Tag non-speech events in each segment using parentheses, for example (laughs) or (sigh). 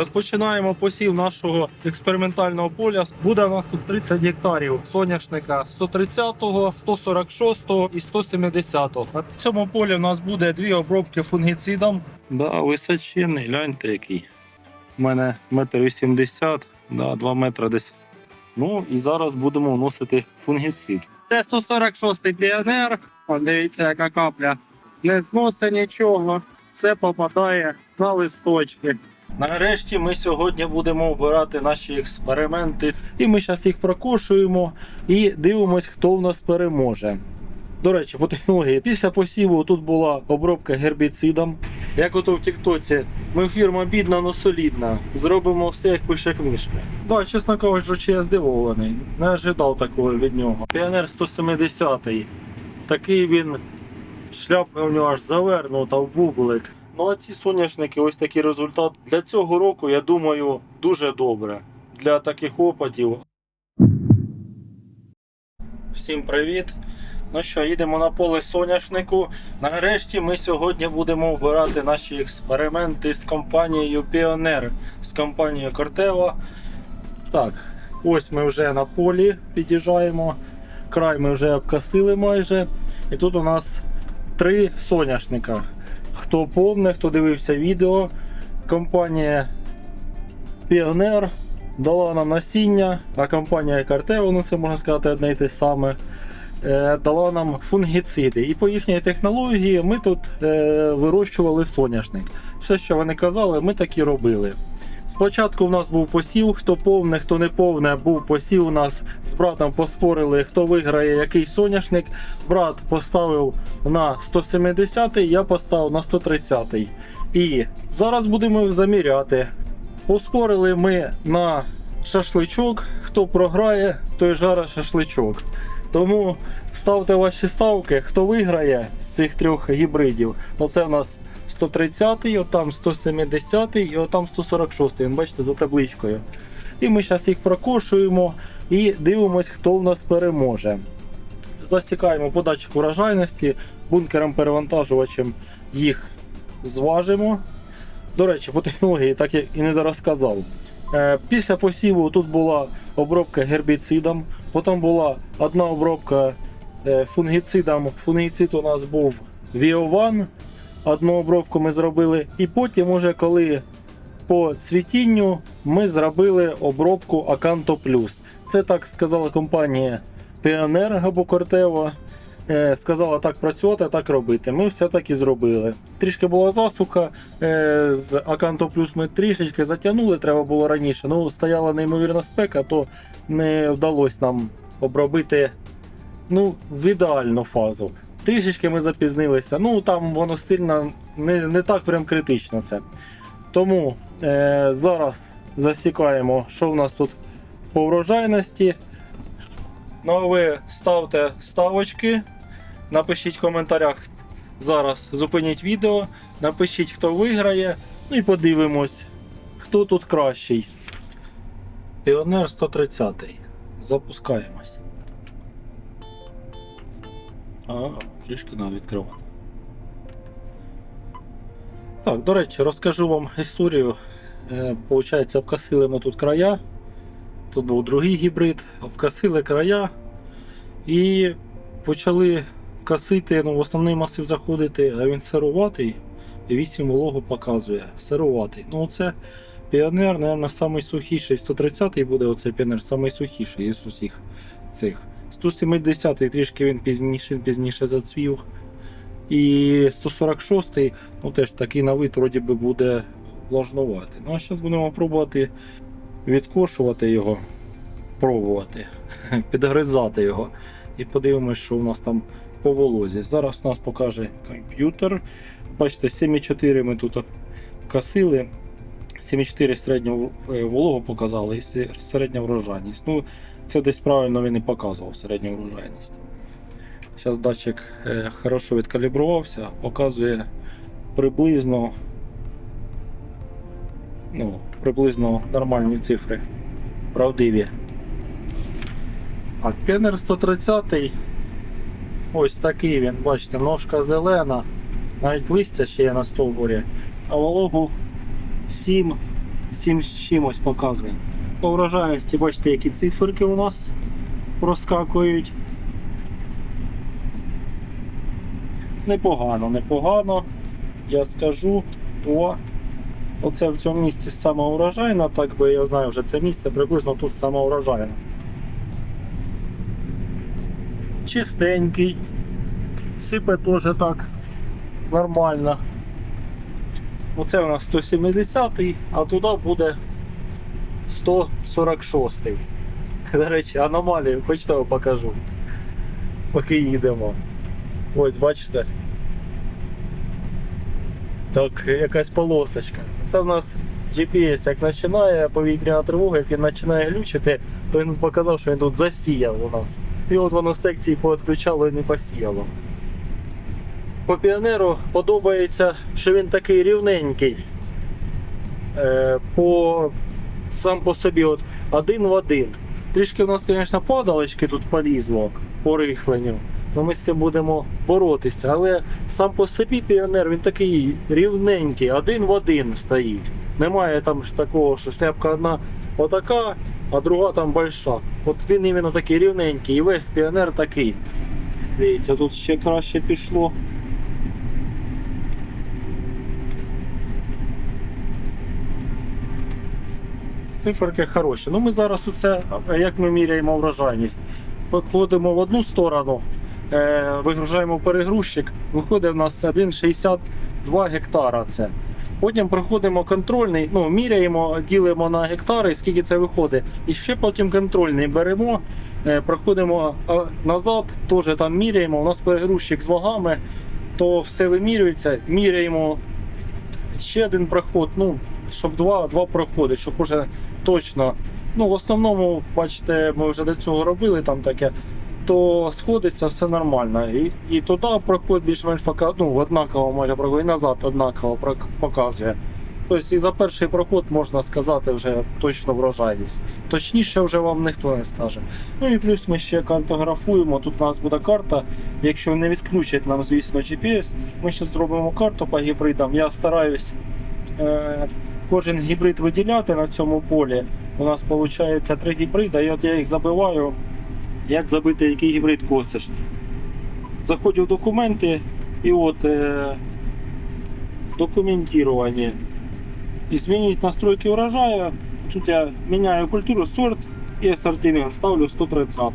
Розпочинаємо посів нашого експериментального поля. Буде у нас тут 30 гектарів соняшника 130-го, 146-го і 170-го. На цьому полі у нас буде дві обробки фунгіцидом. Да, височенний, гляньте який. У мене метр вісімдесят, да, 2 метри десь. Ну і зараз будемо вносити фунгіцид. Це 146-й піонер. Дивіться, яка капля. Не зносить нічого. Все попадає на листочки. Нарешті ми сьогодні будемо обирати наші експерименти. І ми зараз їх прокошуємо і дивимось, хто в нас переможе. До речі, по технології. Після посіву тут була обробка гербіцидом. Як ото в Тіктоці, ми фірма бідна, але солідна. Зробимо все, як пише книжка. Так, чесно кажучи, я здивований. Не ожидав такого від нього. Піонер 170 Такий він шляпка у нього аж завернута в бублик. Ну а ці соняшники, ось такий результат. Для цього року, я думаю, дуже добре. Для таких опитів. Всім привіт! Ну що, їдемо на поле соняшнику. Нарешті ми сьогодні будемо вбирати наші експерименти з компанією Pioneer, з компанією Corteva. Так, ось ми вже на полі під'їжджаємо. Край ми вже обкосили майже. І тут у нас три соняшника. Хто повне, хто дивився відео, компанія Pioneer дала нам насіння, а компанія Carteo, ну це можна сказати одне і те саме, е, дала нам фунгіциди. І по їхній технології ми тут е, вирощували соняшник. Все, що вони казали, ми так і робили. Спочатку в нас був посів, хто повне, хто не повне, був посів у нас з братом поспорили, хто виграє який соняшник. Брат поставив на 170, я поставив на 130. І зараз будемо їх заміряти. Поспорили ми на шашличок. Хто програє, той жаре шашличок. Тому ставте ваші ставки, хто виграє з цих трьох гібридів. Оце в нас 130-й, отам 170-й і отам 146-й. Він бачите за табличкою. І ми зараз їх прокошуємо і дивимось, хто в нас переможе. Засікаємо податчик урожайності, бункером перевантажувачем їх зважимо. До речі, по технології, так як і не дорозказав. Е, Після посіву тут була обробка гербіцидом, потім була одна обробка е, фунгіцидом. Фунгіцид у нас був Віован. Одну обробку ми зробили. І потім, уже коли по цвітінню, ми зробили обробку Аканто Плюс. Це так сказала компанія Pioneer або. Е, Сказала так працювати, так робити. Ми все так і зробили. Трішки була засуха. е, З Аканто Плюс ми трішечки затягнули, треба було раніше. Ну, стояла неймовірна спека, то не вдалося нам обробити ну, в ідеальну фазу. Трішечки ми запізнилися. Ну там воно сильно не, не так прям критично це. Тому е, зараз засікаємо, що в нас тут по врожайності. Ну а ви ставте ставочки, напишіть в коментарях. Зараз зупиніть відео, напишіть, хто виграє, ну і подивимось, хто тут кращий. Піонер 130. Запускаємось. А, трішки треба відкривати. Так, до речі, розкажу вам історію. Е, обкосили ми тут края. Тут був другий гібрид, обкосили края і почали косити, ну, в основний масив заходити, а він сируватий. І 8 вологу показує. Сируватий. Ну це піонер, мабуть, самий сухіший. 130-й буде оцей піонер, самий сухіший із усіх цих. 170-й трішки він пізніше, пізніше зацвів. І 146-й, ну теж такий на вид вроді би буде влажнувати. Ну а зараз будемо пробувати відкошувати його, пробувати, (laughs) підгризати його. І подивимось, що у нас там по волозі. Зараз нас покаже комп'ютер. Бачите, 7,4 ми тут косили. 7,4 середню е, вологу показали і середня врожайність. Ну, це десь правильно він і показував середню врожайність. Зараз датчик е, хорошо відкалібрувався, показує приблизно ну, приблизно нормальні цифри. Правдиві. А Пенер 130 ось такий він, бачите, ножка зелена, навіть листя ще є на стовбурі, а вологу 7 7 з чимось показує. По врожайності, бачите, які циферки у нас проскакують. Непогано, непогано. Я скажу. О, оце в цьому місці саме урожайна, так би я знаю вже це місце приблизно тут саме урожайна. Чистенький. Сипе теж так нормально. Оце у нас 170 а туди буде 146 До речі, аномалію, хочете вам покажу. Поки їдемо. Ось, бачите. Так, якась полосочка. Це в нас GPS, як починає повітряна тривога, як він починає глючити, то він показав, що він тут засіяв у нас. І от воно секції повідключало і не посіяло. По піонеру подобається, що він такий рівненький. Е, по, сам по собі от один в один. Трішки у нас, звісно, падалочки тут полізло по рихленню. Ну, ми з цим будемо боротися. Але сам по собі піонер він такий рівненький, один в один стоїть. Немає там такого, що шляпка одна отака, а друга там больша. От він іменно такий рівненький, і весь піонер такий. Дивіться, тут ще краще пішло. Циферки хороші. Ну ми зараз оце, як ми міряємо врожайність. Виходимо в одну сторону, е, вигружаємо перегрузчик, виходить в нас 1,62 гектара. Це. Потім проходимо контрольний, ну, міряємо, ділимо на гектари, скільки це виходить. І ще потім контрольний беремо, е, проходимо назад, теж там міряємо. У нас перегрузчик з вагами, то все вимірюється, міряємо ще один проход, ну, щоб два, два проходи, щоб уже точно. Ну, в основному, бачите, ми вже до цього робили там таке, то сходиться все нормально. І, і туди проход більш-менш пока, ну, однаково може проходить, і назад однаково показує. Тобто і за перший проход можна сказати вже точно врожайність. Точніше вже вам ніхто не скаже. Ну і плюс ми ще картографуємо. Тут у нас буде карта. Якщо не відключать нам, звісно, GPS, ми ще зробимо карту по гібридам. Я стараюсь е, кожен гібрид виділяти на цьому полі. У нас виходить три гібрида, і от я їх забиваю. Як забити, який гібрид косиш. Заходжу в документи і от е, документування. І змінити настройки урожаю. Тут я міняю культуру, сорт і асортимент ставлю 130.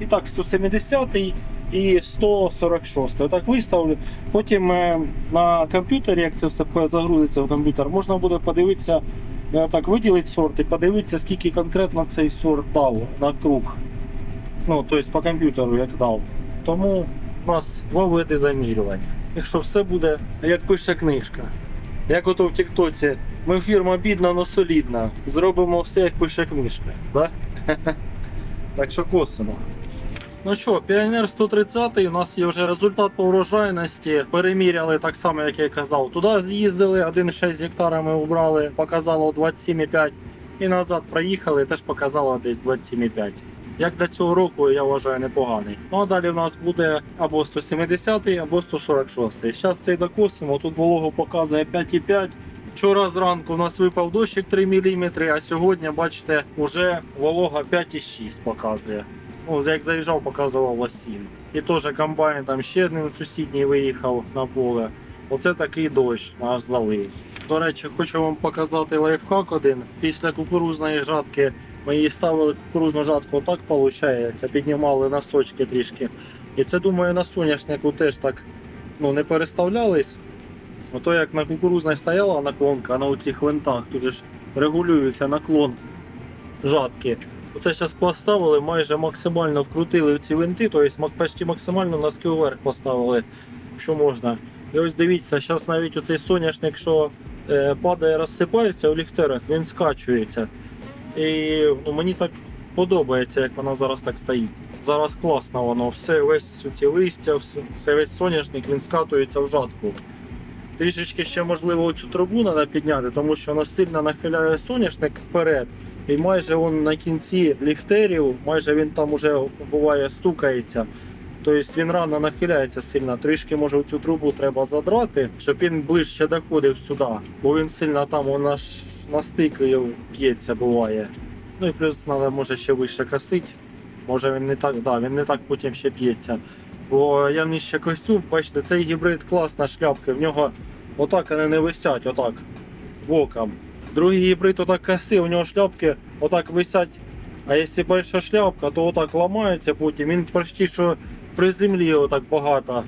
І так 170 і 146. Отак виставлю. Потім е, на комп'ютері, як це все загрузиться в комп'ютер, можна буде подивитися, так виділити сорт і подивитися, скільки конкретно цей сорт дав на круг. Ну, тобто по комп'ютеру як дав. Тому у нас два види замірювань. Якщо все буде, як пише книжка. Як ото в Тіктоці, ми фірма бідна, но солідна. Зробимо все, як пише книжка. Да? (laughs) так що косимо. Ну що, Піонер 130 у нас є вже результат по врожайності. Переміряли так само, як я казав. Туди з'їздили, 1,6 гектара ми убрали, показало 27,5. І назад проїхали, теж показало десь 27,5. Як для цього року, я вважаю, непоганий. Ну а далі в нас буде або 170, або 146. Зараз цей докосимо, тут вологу показує 5,5. Вчора зранку у нас випав дощик 3 мм, а сьогодні, бачите, вже волога 5,6 показує. Ну, як заїжджав, показувало 7. І теж комбайн там ще один сусідній виїхав на поле. Оце такий дощ нас залив. До речі, хочу вам показати лайфхак один. Після кукурузної жатки ми її ставили кукурузну жатку, отак виходить, піднімали носочки трішки. І це, думаю, на соняшнику теж так ну, не переставлялись. Ото як на кукурузній стояла наклонка, на оцих винтах тут ж регулюється наклон жатки. Оце зараз поставили, майже максимально вкрутили ці винти, тобто почти максимально носки вверх поставили, що можна. І ось дивіться, зараз навіть оцей соняшник, що е, падає, розсипається у ліфтерах, він скачується. І ну, мені так подобається, як вона зараз так стоїть. Зараз класно воно, все, весь ці листя, все весь соняшник він скатується в жатку. Трішечки ще можливо цю трубу треба підняти, тому що вона сильно нахиляє соняшник вперед. І майже він на кінці ліфтерів, майже він там уже буває стукається. Тобто він рано нахиляється сильно. Трішки може цю трубу треба задрати, щоб він ближче доходив сюди. Бо він сильно там вона ж на стику п'ється буває. Ну і плюс треба може ще вище косить. Може він не так, да, він не так потім ще п'ється. Бо я нижче косю, бачите, цей гібрид класна шляпка, в нього отак вони не висять, отак, боком. Другий гібрид отак коси, у нього шляпки отак висять. А якщо більша шляпка, то отак ламається потім. Він почти що при землі отак багато.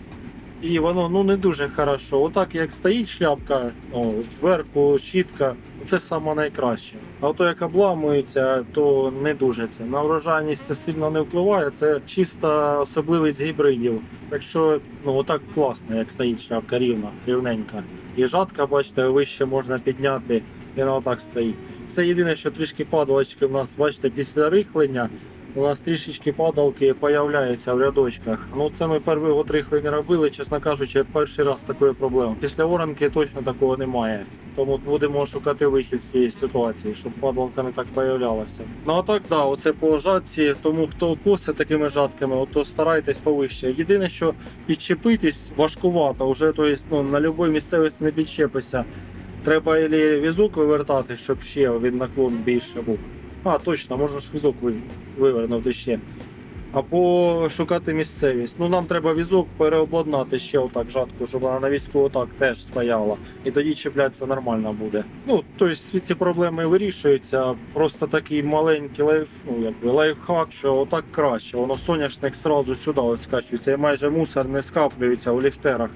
І воно ну не дуже хорошо. Отак як стоїть шляпка, о, зверху чітка, це саме найкраще. А то як обламується, то не дуже це. На врожайність це сильно не впливає, це чиста особливість гібридів. Так що ну отак класно, як стоїть шляпка рівна, рівненька. І жатка, бачите, вище можна підняти, вона отак стоїть. Це єдине, що трішки падалочки в нас, бачите, після рихлення у нас трішечки падалки появляються в рядочках. Ну це ми перший год рихлення робили, чесно кажучи, перший раз такої проблеми. Після оранки точно такого немає. Тому будемо шукати вихід з цієї ситуації, щоб падалка не так появлялася. Ну а так, да, оце по жатці, тому хто косить такими жатками, то старайтесь повище. Єдине, що підчепитись важкувато, вже то есть, ну, на будь-якій місцевості не підчепися. Треба ілі візок вивертати, щоб ще він наклон більше був. А, точно, можна ж візок ви- вивернути ще. Або шукати місцевість. Ну нам треба візок переобладнати ще отак жатку, щоб вона на візку отак теж стояла. І тоді чіплятися нормально буде. Ну, тобто ці проблеми вирішуються. Просто такий маленький лайф, ну, якби лайфхак, що отак краще. Воно соняшник сразу сюди скачується. І майже мусор не скаплюється у ліфтерах.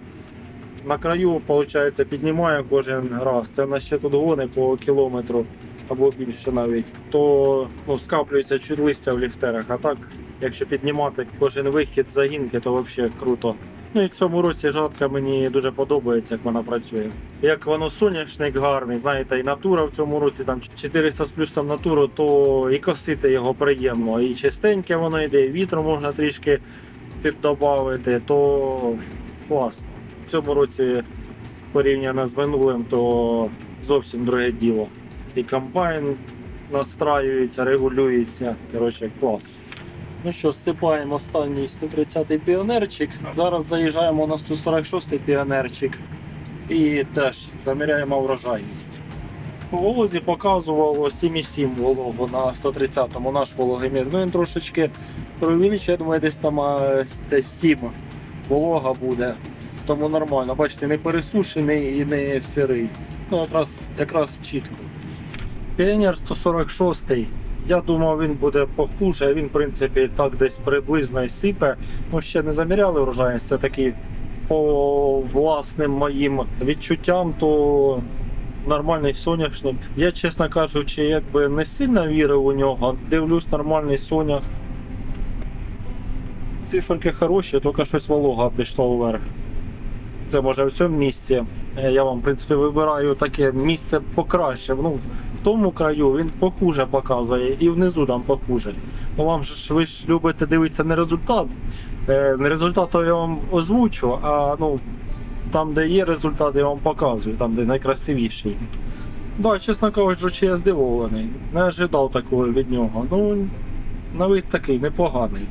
На краю, виходить, піднімає кожен раз. Це в нас ще тут гони по кілометру або більше навіть, то ну, скаплюється чуть листя в ліфтерах. А так, якщо піднімати кожен вихід загінки, то взагалі круто. Ну і в цьому році жатка мені дуже подобається, як вона працює. Як воно соняшник гарний, знаєте, і натура в цьому році там 400 з плюсом натуру, то і косити його приємно. І чистеньке воно йде, і вітру можна трішки піддобавити, то класно. Цьому році порівняно з минулим, то зовсім друге діло. І комбайн настраюється, регулюється. Коротше, клас. Ну що, сипаємо останній 130-й піонерчик. Зараз заїжджаємо на 146-й піонерчик і теж заміряємо врожайність. По волозі показувало 7,7 вологу на 130-му наш вологомір. Ну він трошечки провілічує, думаю, десь там десь 7 волога буде. Тому нормально. Бачите, не пересушений і не сирий. Ну, якраз, якраз чітко. Піонер 146 я думав, він буде похуже, він, в принципі, так десь приблизно і сипе. Ну, ще не заміряли врожайність, це такий по власним моїм відчуттям, то нормальний соняшник. Я, чесно кажучи, якби не сильно вірив у нього. Дивлюсь, нормальний сонях. Циферки хороші, тільки щось волога пішла вверх. Це може в цьому місці. Е, Я вам, в принципі, вибираю таке місце покраще. Ну, в тому краю він похуже показує і внизу там похуже. Ну вам ж ви ж любите дивитися не результат. Е, Не результат то я вам озвучу, а ну, там, де є результат, я вам показую, там, де найкрасивіший. Да, чесно кажучи, я здивований. Не ожидав такого від нього. Ну, на вид такий непоганий.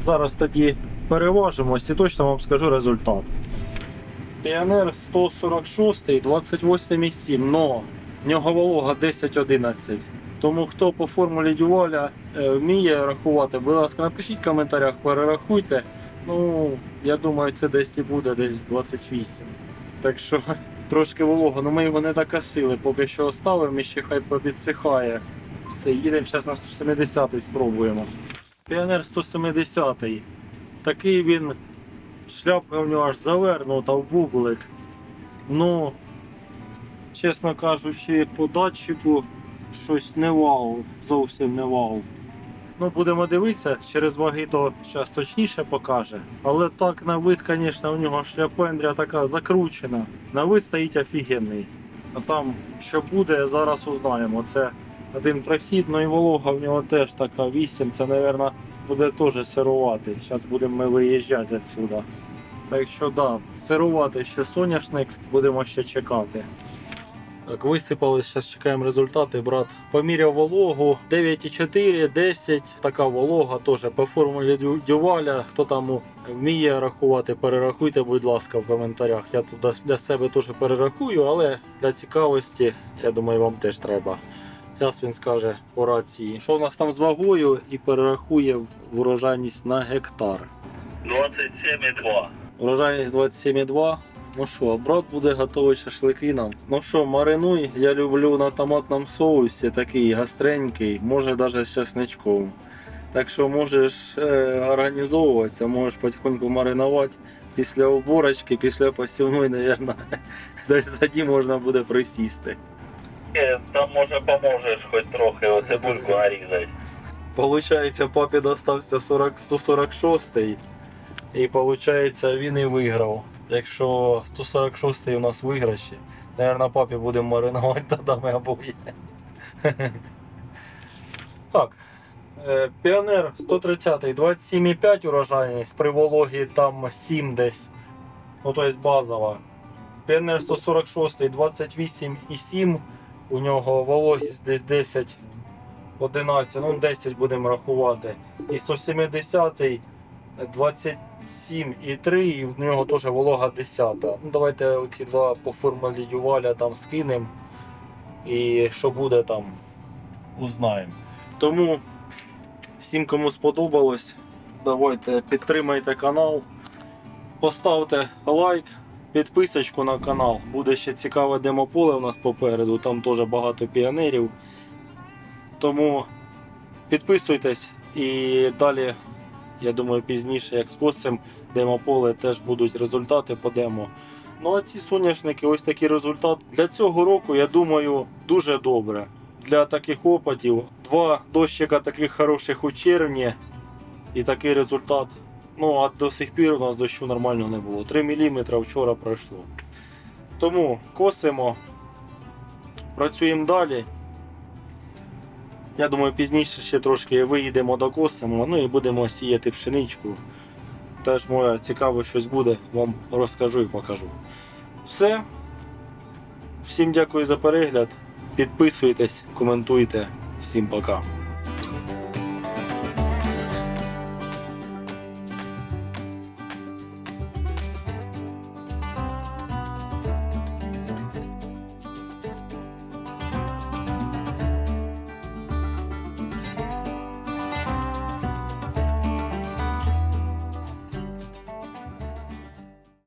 Зараз тоді переважимось і точно вам скажу результат. Піонер 146, 28,7, но в нього волога 10-11. Тому хто по формулі Дюваля е, вміє рахувати, будь ласка, напишіть в коментарях, перерахуйте. Ну, я думаю, це десь і буде, десь 28. Так що (laughs) трошки волого, ну ми його не докосили, поки що оставимо і ще хай попідсихає. Все, їдемо зараз на 170 спробуємо. Піонер 170. Такий він Шляпка в нього аж завернута в бублик. Ну, чесно кажучи, по датчику щось не вау, зовсім не вау. Ну, будемо дивитися, через ваги то зараз точніше покаже. Але так на вид, звісно, у нього шляпендря така закручена. На вид стоїть офігенний. А там що буде, зараз узнаємо. Це один прохід, ну і волога в нього теж така 8, це, мабуть, буде теж сирувати. Зараз будемо ми виїжджати відсюди. Так що да, сирувати ще соняшник, будемо ще чекати. Так, висипали, зараз чекаємо результати, брат. Поміряв вологу 9,4, 10. Така волога теж по формулі Дюваля. Хто там вміє рахувати, перерахуйте, будь ласка, в коментарях. Я тут для себе теж перерахую, але для цікавості, я думаю, вам теж треба. Зараз він скаже по рації, що у нас там з вагою і перерахує врожайність на гектар. 27,2. Урожайність 27,2. Ну що, брат буде готовий шашлики нам. Ну що, маринуй, я люблю на томатному соусі, такий гастренький, може навіть з чесничком. Так що можеш е, організовуватися, можеш потихоньку маринувати. Після уборочки, після посівної, мабуть, (laughs) десь тоді можна буде присісти. Е, Там може поможеш хоч трохи оцибульку нарізати. Получається, папі достався 40, 146 і получається він і виграв. Якщо 146 у нас виграші, наверное, папі будемо маринувати (laughs) тоді ми обоє. (laughs) Так. е, Піонер 130 27,5 урожайність, при вологі там 7 десь. Ну, тобто базова. Піонер 146 28,7. У нього вологість десь 10 11, ну 10 будемо рахувати. І 170 27,3, і в нього теж волога 10. Ну, давайте оці два по формулі Дюваля там скинемо. І що буде там, узнаємо. Тому всім, кому сподобалось, давайте підтримайте канал, поставте лайк, підписочку на канал. Буде ще цікаве демополе у нас попереду, там теж багато піонерів. Тому підписуйтесь і далі, я думаю, пізніше, як скосим демополе, теж будуть результати по демо. Ну а ці соняшники, ось такий результат. Для цього року, я думаю, дуже добре. Для таких опитів. Два дощика таких хороших у червні і такий результат. Ну, а до сих пір у нас дощу нормально не було. 3 мм вчора пройшло. Тому косимо, працюємо далі. Я думаю, пізніше ще трошки виїдемо докосимо, ну і будемо сіяти пшеничку. Теж може цікаво щось буде, вам розкажу і покажу. Все. Всім дякую за перегляд. Підписуйтесь, коментуйте. Всім пока.